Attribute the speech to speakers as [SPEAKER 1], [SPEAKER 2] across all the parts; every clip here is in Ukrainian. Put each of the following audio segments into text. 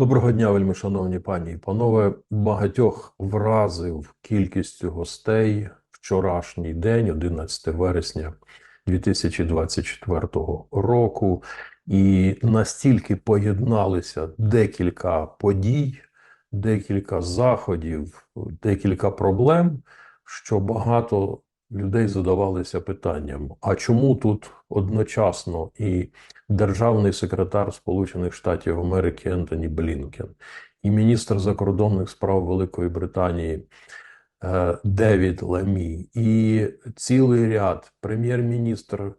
[SPEAKER 1] Доброго дня, вельми шановні пані і панове. Багатьох вразив кількістю гостей вчорашній день, 11 вересня 2024 року, і настільки поєдналися декілька подій, декілька заходів, декілька проблем, що багато людей задавалися питанням: а чому тут одночасно і державний секретар Сполучених Штатів Америки Ентоні Блінкен, і міністр закордонних справ Великої Британії е, Девід Лемі, і цілий ряд прем'єр-міністр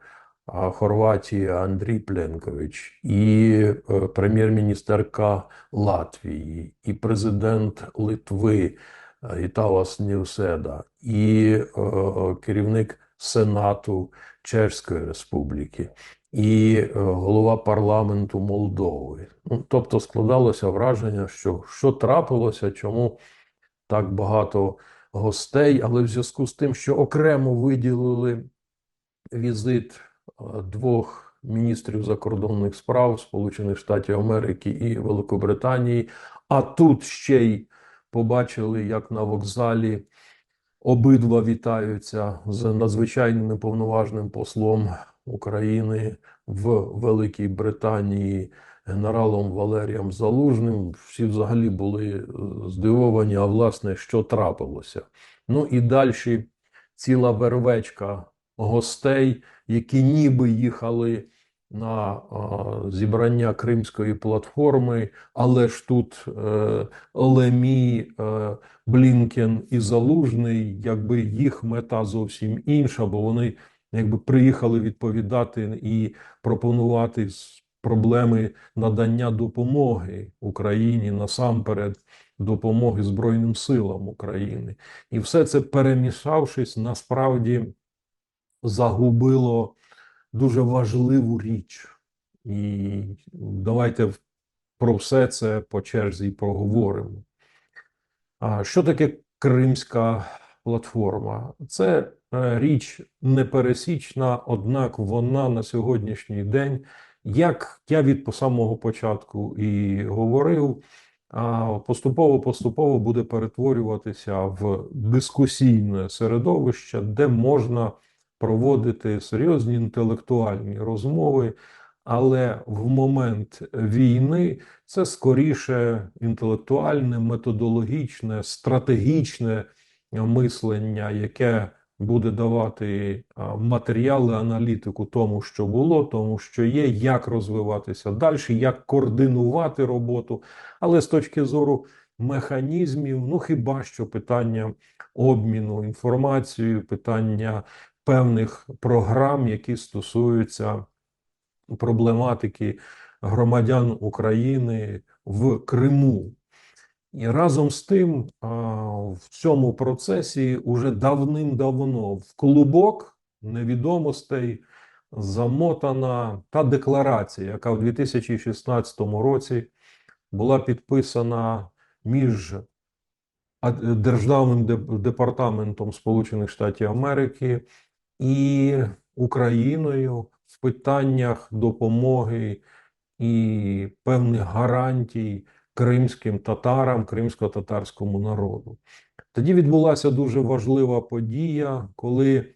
[SPEAKER 1] Хорватії Андрій Пленкович, і е, прем'єр-міністерка Латвії, і президент Литви е, Італас Нівседа, і е, керівник Сенату Чеської Республіки і е, голова парламенту Молдови. Ну, тобто складалося враження, що що трапилося, чому так багато гостей, але в зв'язку з тим, що окремо виділили візит е, двох міністрів закордонних справ Сполучених Штатів Америки і Великобританії, а тут ще й побачили, як на вокзалі. Обидва вітаються з надзвичайним і повноважним послом України в Великій Британії генералом Валерієм Залужним. Всі взагалі були е, здивовані, а власне, що трапилося. Ну і далі ціла вервечка гостей, які ніби їхали на зібрання Кримської платформи, але ж тут е, Лемі, е, Блінкен і Залужний, якби їх мета зовсім інша, бо вони якби приїхали відповідати і пропонувати проблеми надання допомоги Україні насамперед допомоги Збройним силам України, і все це перемішавшись, насправді загубило дуже важливу річ. І давайте про все це по черзі проговоримо. А що таке Кримська платформа? Це е, річ непересічна, однак вона на сьогоднішній день, як я від самого початку і говорив, поступово-поступово буде перетворюватися в дискусійне середовище, де можна проводити серйозні інтелектуальні розмови, але в момент війни це скоріше інтелектуальне, методологічне, стратегічне мислення, яке буде давати матеріали, аналітику тому, що було, тому що є, як розвиватися далі, як координувати роботу, але з точки зору механізмів, ну хіба що питання обміну інформацією, питання певних програм, які стосуються проблематики громадян України в Криму. І разом з тим в цьому процесі уже давним-давно в клубок невідомостей замотана та декларація, яка в 2016 році була підписана між Державним департаментом Сполучених Штатів Америки і Україною в питаннях допомоги і певних гарантій кримським татарам, кримсько-татарському народу. Тоді відбулася дуже важлива подія, коли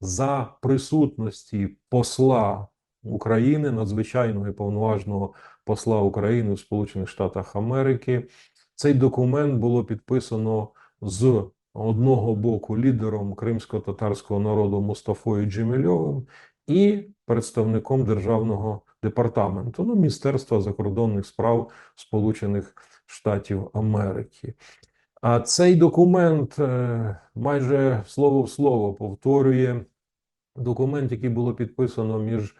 [SPEAKER 1] за присутності посла України, надзвичайного і повноважного посла України в Сполучених Штатах Америки, цей документ було підписано з одного боку лідером кримсько-татарського народу Мустафою Джемільовим і представником державного департаменту ну, Міністерства закордонних справ Сполучених Штатів Америки. А цей документ е, майже слово в слово повторює документ, який було підписано між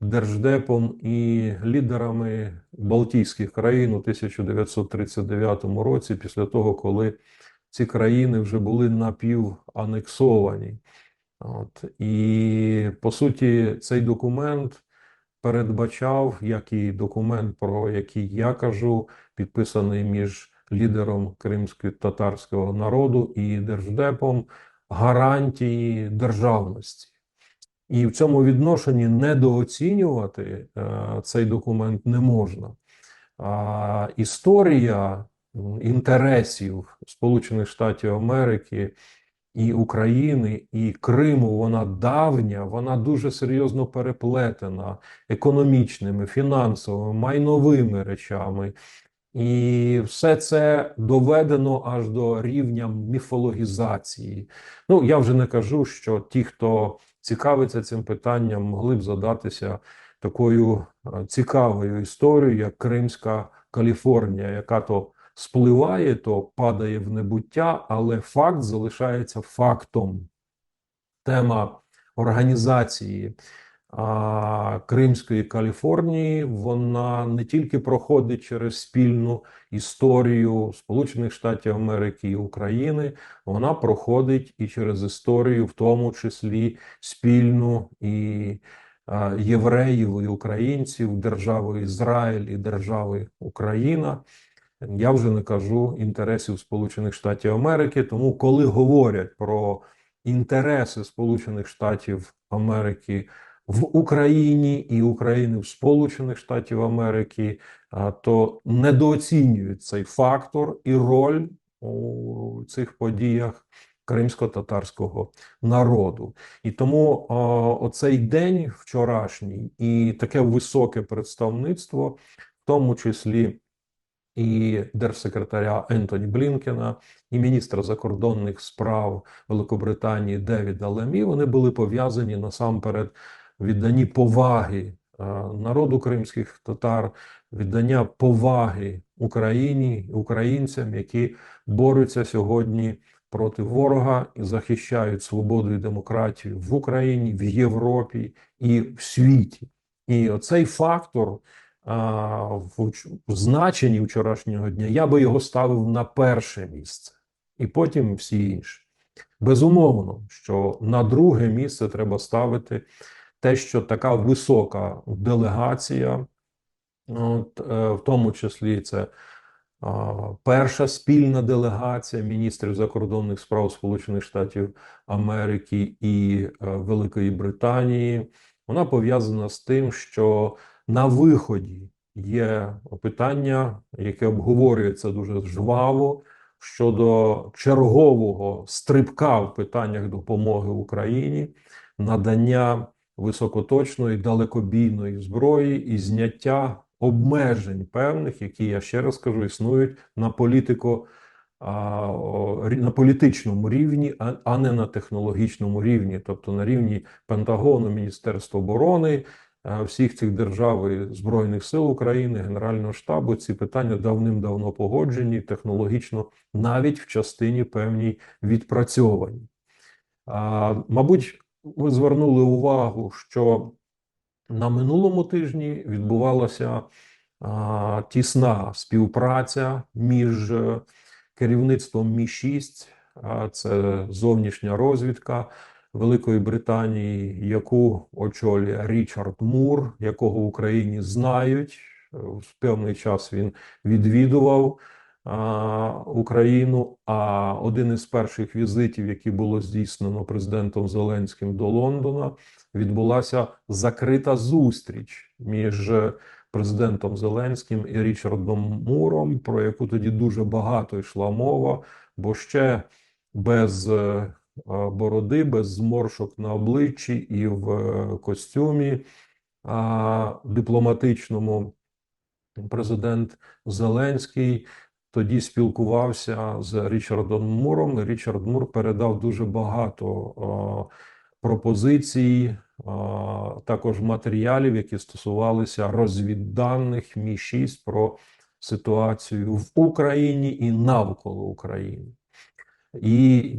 [SPEAKER 1] Держдепом і лідерами Балтійських країн у 1939 році, після того, коли ці країни вже були напіванексовані. От. І по суті, цей документ передбачав, як і документ, про який я кажу, підписаний між лідером кримсько-татарського народу і держдепом, гарантії державності. І в цьому відношенні недооцінювати е, цей документ не можна. а, історія інтересів Сполучених Штатів Америки і України, і Криму, вона давня, вона дуже серйозно переплетена економічними, фінансовими, майновими речами. І все це доведено аж до рівня міфологізації. Ну, я вже не кажу, що ті, хто цікавиться цим питанням, могли б задатися такою е, цікавою історією, як Кримська Каліфорнія, яка то спливає, то падає в небуття, але факт залишається фактом. Тема організації а, Кримської Каліфорнії, вона не тільки проходить через спільну історію Сполучених Штатів Америки і України, вона проходить і через історію, в тому числі спільну і а, євреїв і українців, держави Ізраїль і держави Україна. Я вже не кажу інтересів Сполучених Штатів Америки. Тому, коли говорять про інтереси Сполучених Штатів Америки в Україні і України в Сполучених Штатів Америки, то недооцінюють цей фактор і роль у цих подіях кримсько-татарського народу. І тому оцей день вчорашній і таке високе представництво, в тому числі і держсекретаря Ентоні Блінкена, і міністра закордонних справ Великобританії Девіда Лемі, вони були пов'язані насамперед відданні поваги е, народу кримських татар, віддання поваги Україні, українцям, які борються сьогодні проти ворога і захищають свободу і демократію в Україні, в Європі і в світі. І оцей фактор в, значенні вчорашнього дня. Я би його ставив на перше місце, і потім всі інші. Безумовно, що на друге місце треба ставити те, що така висока делегація, от, е, в тому числі це перша спільна делегація міністрів закордонних справ Сполучених Штатів Америки і е, Великої Британії, вона пов'язана з тим, що на виході є питання, яке обговорюється дуже жваво щодо чергового стрибка в питаннях допомоги Україні, надання високоточної далекобійної зброї і зняття обмежень певних, які я ще раз кажу, існують на політико. На політичному рівні, а- не на технологічному рівні, тобто на рівні Пентагону, Міністерства оборони, всіх цих держав і Збройних сил України, Генерального штабу, ці питання давним-давно погоджені, технологічно, навіть в частині певній відпрацьовані. А, Мабуть, ви звернули увагу, що на минулому тижні відбувалася а, тісна співпраця між е, керівництвом Мі-6, а це зовнішня розвідка Великої Британії, яку очолює Річард Мур, якого в Україні знають. Е, В певний час він відвідував а, Україну. А один із перших візитів, які було здійснено президентом Зеленським до Лондона, відбулася закрита зустріч між президентом Зеленським і Річардом Муром, про яку тоді дуже багато йшла мова, бо ще без е, е, бороди, без зморшок на обличчі і в е, костюмі дипломатичному президент Зеленський тоді спілкувався з Річардом Муром. Річард Мур передав дуже багато пропозицій, також матеріалів, які стосувалися розвідданих Мі-6 про ситуацію в Україні і навколо України. І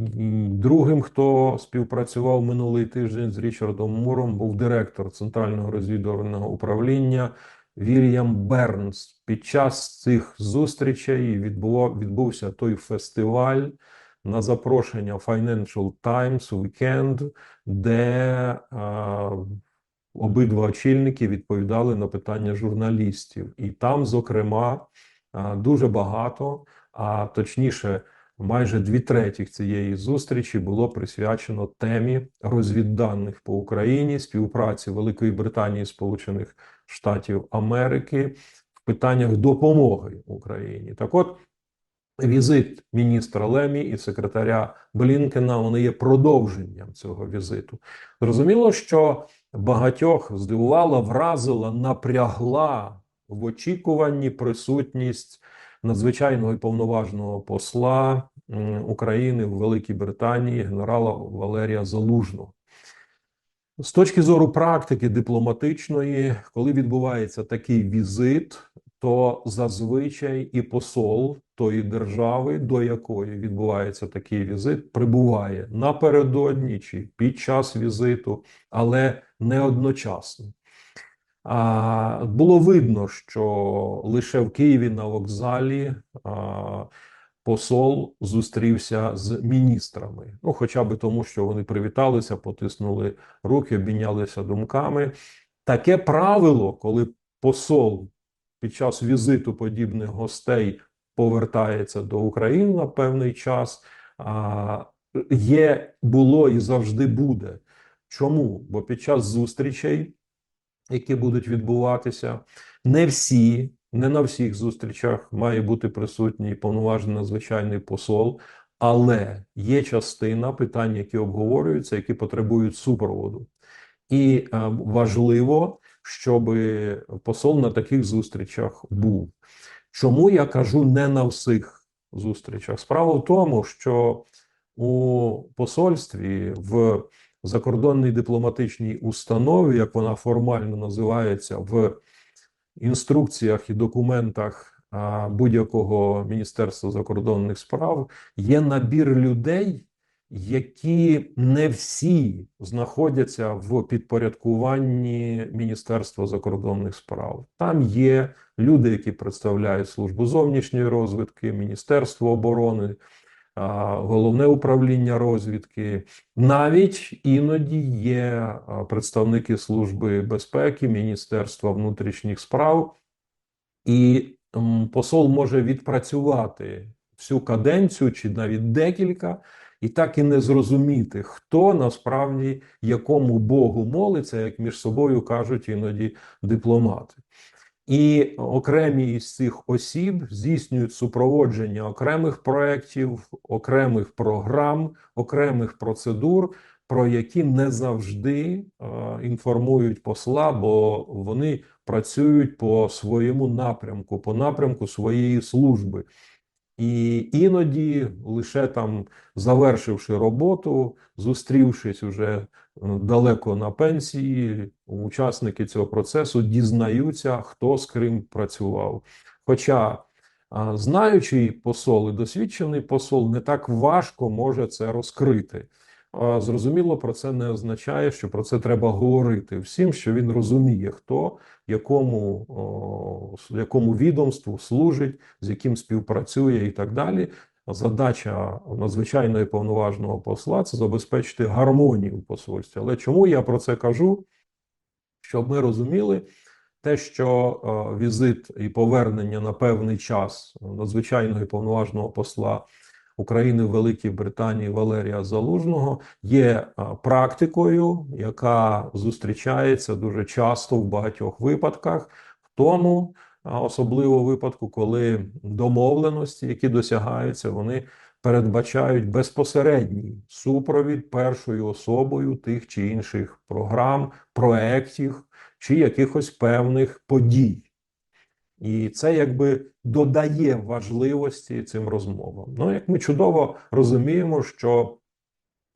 [SPEAKER 1] другим, хто співпрацював минулий тиждень з Річардом Муром, був директор Центрального розвідувального управління Вільям Бернс. Під час цих зустрічей відбуло, відбувся той фестиваль на запрошення Financial Times Weekend, де а, обидва очільники відповідали на питання журналістів. І там, зокрема, а, дуже багато, а точніше, майже дві третіх цієї зустрічі було присвячено темі розвідданих по Україні, співпраці Великої Британії Сполучених Штатів Америки в питаннях допомоги Україні. Так от, візит міністра Лемі і секретаря Блінкена вони є продовженням цього візиту. Зрозуміло, що багатьох здивувала, вразила, напрягла в очікуванні присутність надзвичайного і повноважного посла України в Великій Британії генерала Валерія Залужного. З точки зору практики дипломатичної, коли відбувається такий візит, то зазвичай і посол тої держави, до якої відбувається такий візит, прибуває напередодні чи під час візиту, але не одночасно. Було видно, що лише в Києві на вокзалі посол зустрівся з міністрами. Ну, хоча б тому, що вони привіталися, потиснули руки, обмінялися думками. Таке правило, коли посол під час візиту подібних гостей повертається до України на певний час, є, було і завжди буде. Чому? Бо під час зустрічей, які будуть відбуватися, не всі, не на всіх зустрічах має бути присутній повноважений надзвичайний посол, але є частина питань, які обговорюються, які потребують супроводу. І е, важливо, щоб посол на таких зустрічах був. Чому я кажу не на всіх зустрічах? Справа в тому, що у посольстві в закордонній дипломатичній установі, як вона формально називається, в інструкціях і документах будь-якого міністерства закордонних справ, є набір людей, які не всі знаходяться в підпорядкуванні Міністерства закордонних справ. Там є люди, які представляють службу зовнішньої розвідки, Міністерство оборони, головне управління розвідки. Навіть іноді є представники Служби безпеки, Міністерства внутрішніх справ, і посол може відпрацювати всю каденцію чи навіть декілька. І так і не зрозуміти, хто насправді якому Богу молиться, як між собою кажуть іноді дипломати. І окремі із цих осіб здійснюють супроводження окремих проєктів, окремих програм, окремих процедур, про які не завжди е, інформують посла, бо вони працюють по своєму напрямку, по напрямку своєї служби. І іноді, лише там завершивши роботу, зустрівшись уже е, далеко на пенсії, учасники цього процесу дізнаються, хто з Крим працював. Хоча знаючий посол і досвідчений посол не так важко може це розкрити. Зрозуміло, про це не означає, що про це треба говорити всім, що він розуміє, хто якому, якому відомству служить, з яким співпрацює і так далі. Задача надзвичайно і повноважного посла це забезпечити гармонію в посольстві. Але чому я про це кажу? Щоб ми розуміли те, що візит і повернення на певний час надзвичайного і повноважного посла України Великій Британії Валерія Залужного є е, практикою, яка зустрічається дуже часто в багатьох випадках, в тому особливо випадку, коли домовленості, які досягаються, вони передбачають безпосередній супровід першою особою тих чи інших програм, проєктів чи якихось певних подій. І це якби додає важливості цим розмовам. Ну, як ми чудово розуміємо, що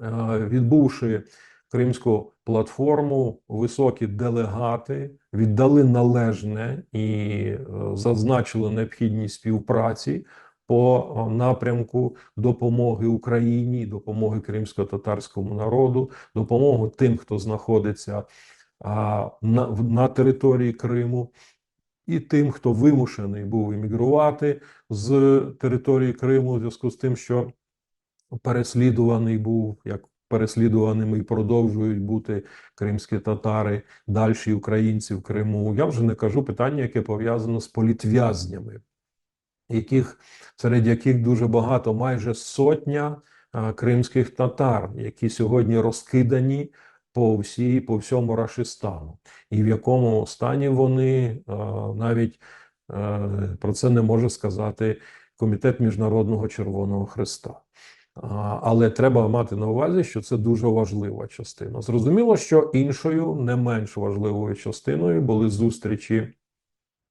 [SPEAKER 1] е, відбувши Кримську платформу високі делегати віддали належне і е, зазначили необхідність співпраці по е, напрямку допомоги Україні, допомоги кримсько-татарському народу, допомоги тим, хто знаходиться на, на території Криму. І тим, хто вимушений був іммігрувати з території Криму, у зв'язку з тим, що переслідуваний був як переслідуваними і продовжують бути кримські татари, далі українці в Криму. Я вже не кажу питання, яке пов'язано з політв'язнями, яких серед яких дуже багато, майже сотня кримських татар, які сьогодні розкидані. По всій, по всьому Рашистану, і в якому стані вони навіть Е, Про це не може сказати Комітет Міжнародного Червоного Христа. Але треба мати на увазі, що це дуже важлива частина. Зрозуміло, що іншою, не менш важливою частиною були зустрічі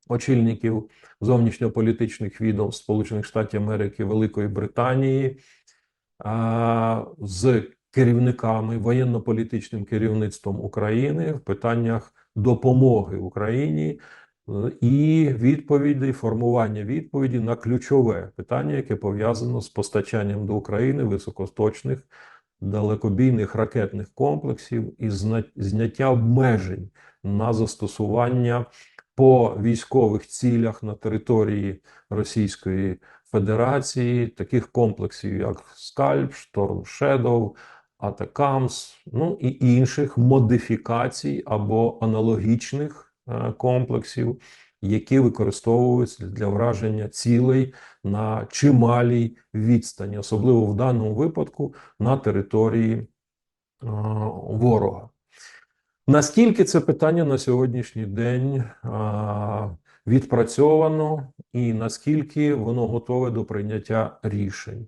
[SPEAKER 1] очільників зовнішньополітичних відомств Сполучених Штатів Америки, Великої Британії з керівниками воєнно-політичним керівництвом України в питаннях допомоги Україні е, і відповіді, формування відповіді на ключове питання, яке пов'язано з постачанням до України високоточних далекобійних ракетних комплексів і зняття обмежень на застосування по військових цілях на території Російської Федерації таких комплексів, як Скальп, Шторм Shadow, Атакамс, ну і інших модифікацій або аналогічних е, комплексів, які використовуються для враження цілей на чималій відстані, особливо в даному випадку на території е, ворога. Наскільки це питання на сьогоднішній день відпрацьовано, і наскільки воно готове до прийняття рішень?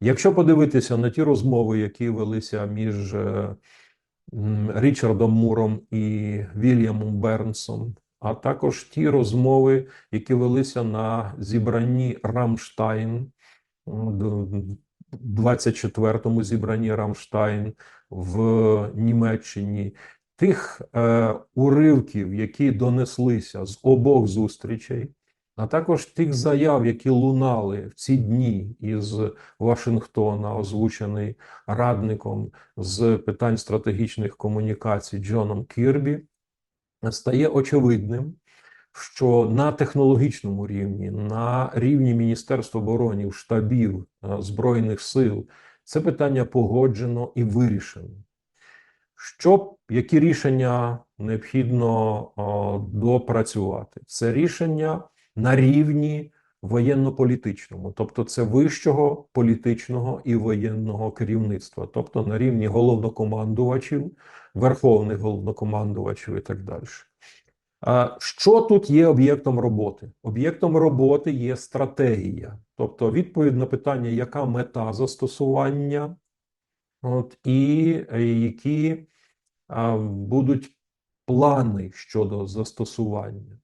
[SPEAKER 1] Якщо подивитися на ті розмови, які велися між е, Річардом Муром і Вільямом Бернсом, а також ті розмови, які велися на зібранні Рамштайн, м, д- 24-му зібранні Рамштайн в Німеччині, тих е, уривків, які донеслися з обох зустрічей, а також тих заяв, які лунали в ці дні із Вашингтона, озвучений радником з питань стратегічних комунікацій Джоном Кірбі, стає очевидним, що на технологічному рівні, на рівні Міністерства оборони, штабів е, Збройних сил це питання погоджено і вирішено. Що, які рішення необхідно о, допрацювати? Це рішення на рівні воєнно-політичному, тобто це вищого політичного і воєнного керівництва, тобто на рівні головнокомандувачів, верховних головнокомандувачів і так далі. Що тут є об'єктом роботи? Об'єктом роботи є стратегія, тобто відповідь на питання, яка мета застосування, от, і е, які а, будуть плани щодо застосування.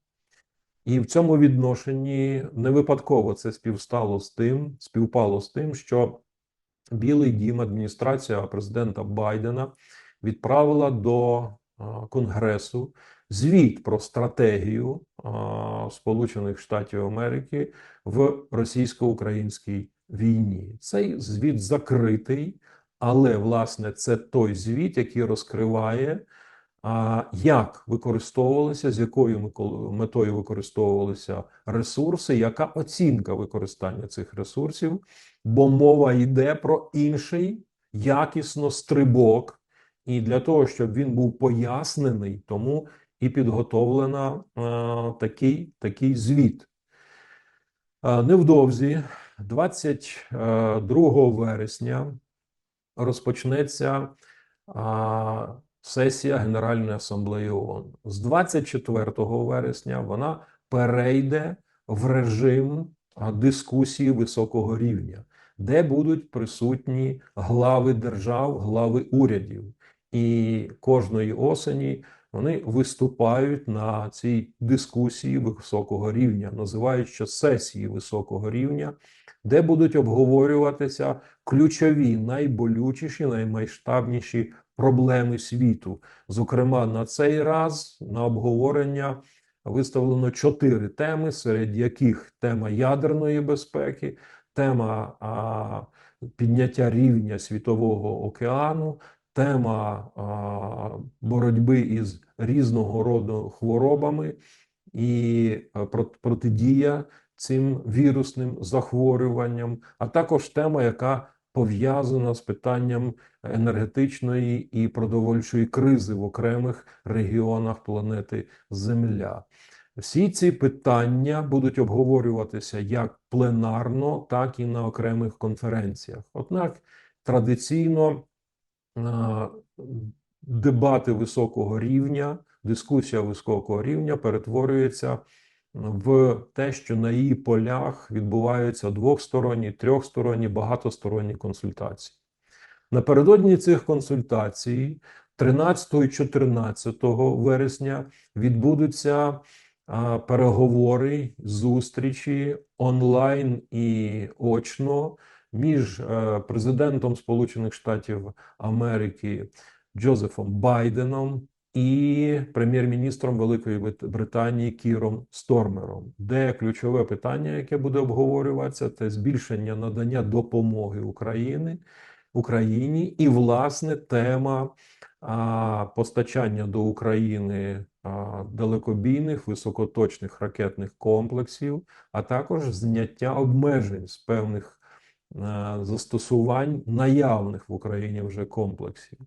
[SPEAKER 1] І в цьому відношенні не випадково це співстало з тим, співпало з тим, що Білий дім, адміністрація президента Байдена відправила до Конгресу звіт про стратегію Сполучених Штатів Америки в російсько-українській війні. Цей звіт закритий, але власне це той звіт, який розкриває, як використовувалися, з якою метою використовувалися ресурси, яка оцінка використання цих ресурсів, бо мова йде про інший якісно стрибок. І для того, щоб він був пояснений, тому і підготовлена е, такий, такий звіт. Е, невдовзі, 22 вересня, розпочнеться сесія Генеральної асамблеї ООН. З 24 вересня вона перейде в режим дискусії високого рівня, де будуть присутні глави держав, глави урядів. І кожної осені вони виступають на цій дискусії високого рівня, називають що сесії високого рівня, де будуть обговорюватися ключові, найболючіші, наймасштабніші проблеми світу. Зокрема, на цей раз на обговорення виставлено чотири теми, серед яких тема ядерної безпеки, тема а, підняття рівня світового океану, тема а, боротьби із різного роду хворобами і протидія цим вірусним захворюванням, а також тема, яка пов'язана з питанням енергетичної і продовольчої кризи в окремих регіонах планети Земля. Всі ці питання будуть обговорюватися як пленарно, так і на окремих конференціях. Однак традиційно дебати високого рівня, дискусія високого рівня перетворюється в те, що на її полях відбуваються двохсторонні, трьохсторонні, багатосторонні консультації. Напередодні цих консультацій, 13 і 14 вересня, відбудуться переговори, зустрічі онлайн і очно між е, президентом Сполучених Штатів Америки Джозефом Байденом і прем'єр-міністром Великої Британії Кіром Стормером, де ключове питання, яке буде обговорюватися, це збільшення надання допомоги України. Україні і власне тема а, постачання до України а, далекобійних високоточних ракетних комплексів, а також зняття обмежень з певних застосувань наявних в Україні вже комплексів.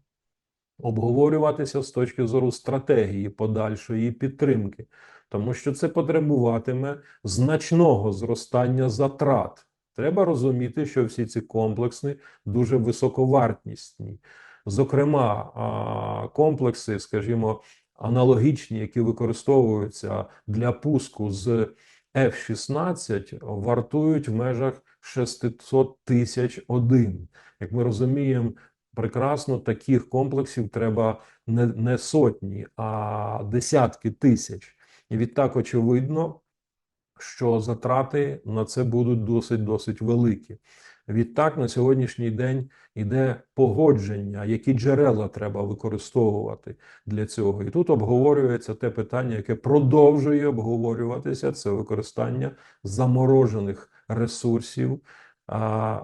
[SPEAKER 1] Обговорюватися з точки зору стратегії подальшої підтримки, тому що це потребуватиме значного зростання затрат. Треба розуміти, що всі ці комплекси дуже високовартісні. Зокрема, комплекси, скажімо, аналогічні, які використовуються для пуску з F-16, вартують в межах 600 тисяч один. Як ми розуміємо, прекрасно таких комплексів треба не, не сотні, а десятки тисяч. І відтак очевидно, що затрати на це будуть досить досить великі. Відтак, на сьогоднішній день іде погодження, які джерела треба використовувати для цього. І тут обговорюється те питання, яке продовжує обговорюватися: це використання заморожених ресурсів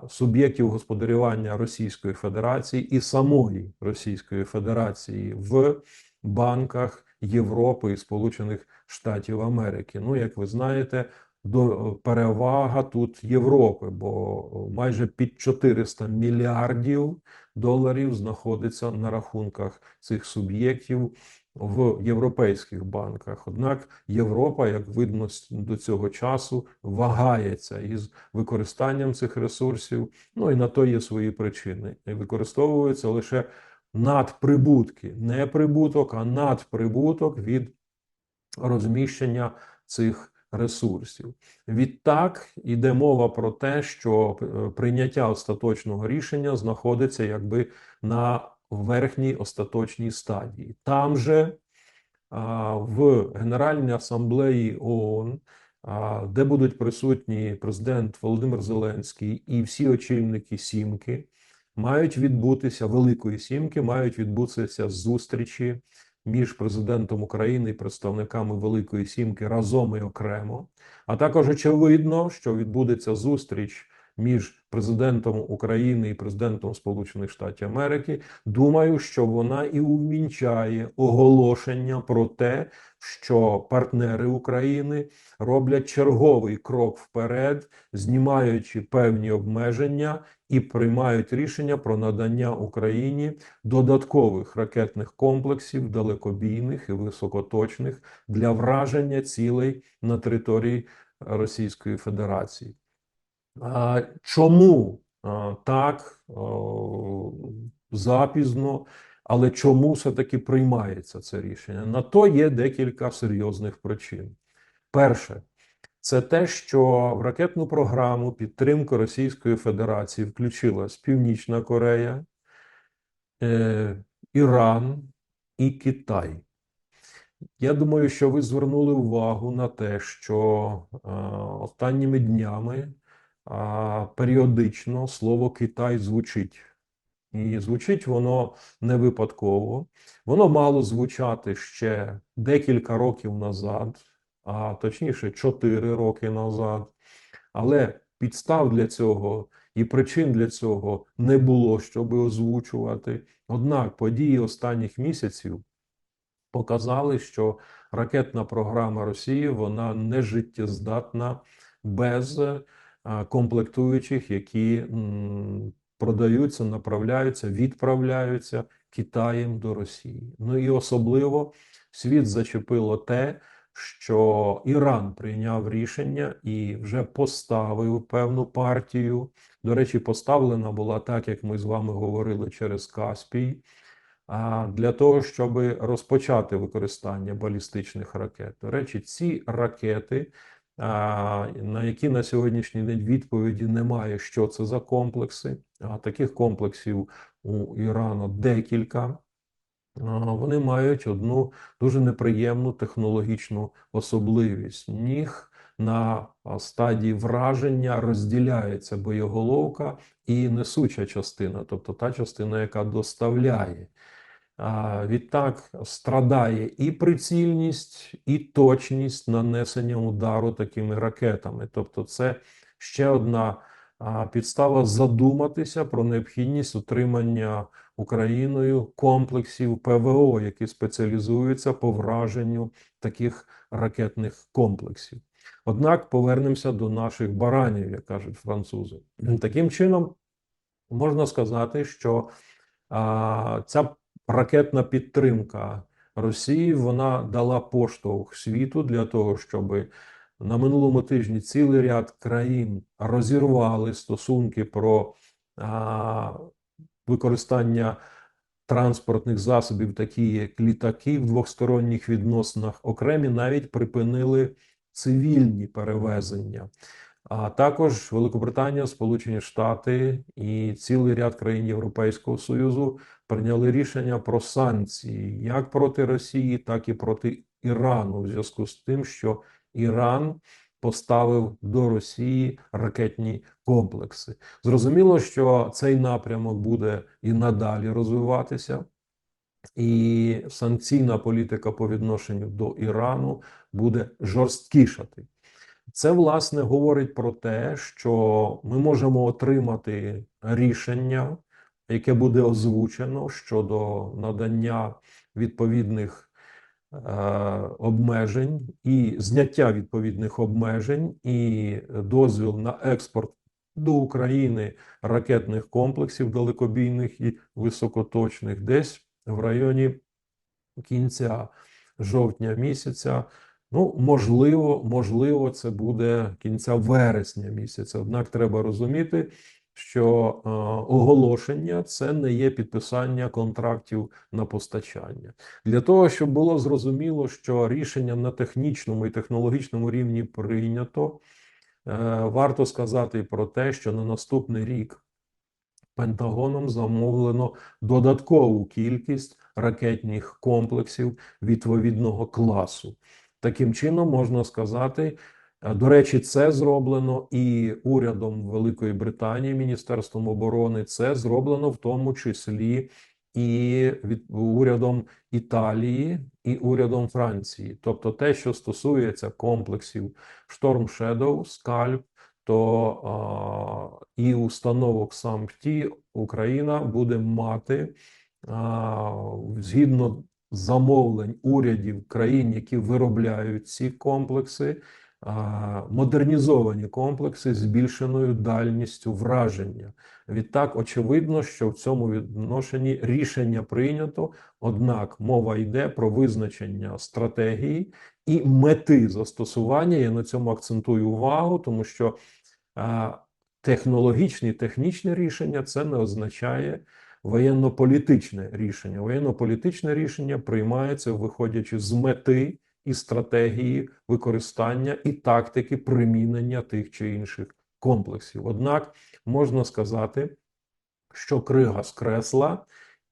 [SPEAKER 1] суб'єктів господарювання Російської Федерації і самої Російської Федерації в банках Європи і Сполучених Штатів Америки. Ну, як ви знаєте, до перевага тут Європи, бо майже під 400 мільярдів доларів знаходиться на рахунках цих суб'єктів в європейських банках. Однак Європа, як видно до цього часу, вагається із використанням цих ресурсів. Ну і на то є свої причини. І використовуються лише надприбутки, не прибуток, а надприбуток від розміщення цих ресурсів. Відтак іде мова про те, що е, прийняття остаточного рішення знаходиться якби на верхній остаточній стадії. Там же в Генеральній асамблеї ООН, де будуть присутні президент Володимир Зеленський і всі очільники сімки, мають відбутися Великої Сімки, мають відбутися зустрічі між президентом України і представниками Великої Сімки разом і окремо. А також очевидно, що відбудеться зустріч між президентом України і президентом Сполучених Штатів Америки. Думаю, що вона і увінчає оголошення про те, що партнери України роблять черговий крок вперед, знімаючи певні обмеження і приймають рішення про надання Україні додаткових ракетних комплексів, далекобійних і високоточних для враження цілей на території Російської Федерації. Чому так запізно, але чому все-таки приймається це рішення? На то є декілька серйозних причин. Перше, це те, що в ракетну програму підтримки Російської Федерації включилась Північна Корея, е, Іран і Китай. Я думаю, що ви звернули увагу на те, що е, останніми днями періодично слово Китай звучить. І звучить воно не випадково. Воно мало звучати ще декілька років назад, а точніше, 4 роки назад. Але підстав для цього і причин для цього не було, щоб озвучувати. Однак події останніх місяців показали, що ракетна програма Росії вона не життєздатна без комплектуючих, які продаються, направляються, відправляються Китаєм до Росії. Ну і особливо світ зачепило те, що Іран прийняв рішення і вже поставив певну партію. До речі, поставлена була так, як ми з вами говорили через Каспій. для того, щоб розпочати використання балістичних ракет. До речі, ці ракети, на які на сьогоднішній день відповіді немає, що це за комплекси. А таких комплексів у Ірану декілька. Вони мають одну дуже неприємну технологічну особливість. Них на стадії враження розділяється боєголовка і несуча частина, тобто та частина, яка доставляє. Відтак страдає і прицільність, і точність нанесення удару такими ракетами. Тобто, це ще одна підстава задуматися про необхідність утримання Україною комплексів ПВО, які спеціалізуються по враженню таких ракетних комплексів. Однак повернемося до наших баранів, як кажуть французи. Таким чином, можна сказати, що а, ця ракетна підтримка Росії вона дала поштовх світу для того, щоб на минулому тижні цілий ряд країн розірвали стосунки про а, використання транспортних засобів, такі як літаки в двосторонніх відносинах, окремі навіть припинили цивільні перевезення. А також Великобританія, Сполучені Штати і цілий ряд країн Європейського Союзу прийняли рішення про санкції як проти Росії, так і проти Ірану, у зв'язку з тим, що Іран поставив до Росії ракетні комплекси. Зрозуміло, що цей напрямок буде і надалі розвиватися, і санкційна політика по відношенню до Ірану буде жорсткішати. Це власне говорить про те, що ми можемо отримати рішення, яке буде озвучено щодо надання відповідних е, обмежень і зняття відповідних обмежень і дозвіл на експорт до України ракетних комплексів далекобійних і високоточних, десь в районі кінця жовтня місяця. Ну, можливо, можливо, це буде кінця вересня місяця. Однак треба розуміти, що е, оголошення це не є підписання контрактів на постачання. Для того, щоб було зрозуміло, що рішення на технічному і технологічному рівні прийнято, е, варто сказати про те, що на наступний рік Пентагоном замовлено додаткову кількість ракетних комплексів відповідного класу. Таким чином, можна сказати, е, до речі, це зроблено і урядом Великої Британії, Міністерством оборони. Це зроблено в тому числі і від урядом Італії, і урядом Франції. Тобто, те, що стосується комплексів Storm Shadow, Скальп, то а, і установок САМПТІ Україна буде мати а, згідно замовлень урядів країн, які виробляють ці комплекси, модернізовані комплекси з збільшеною дальністю враження. Відтак, очевидно, що в цьому відношенні рішення прийнято, однак мова йде про визначення стратегії і мети застосування. Я на цьому акцентую увагу, тому що технологічні технічні рішення це не означає воєнно-політичне рішення. Воєнно-політичне рішення приймається, виходячи з мети і стратегії використання і тактики примінення тих чи інших комплексів. Однак можна сказати, що крига скресла,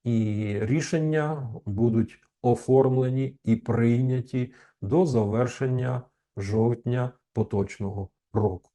[SPEAKER 1] і рішення будуть оформлені і прийняті до завершення жовтня поточного року.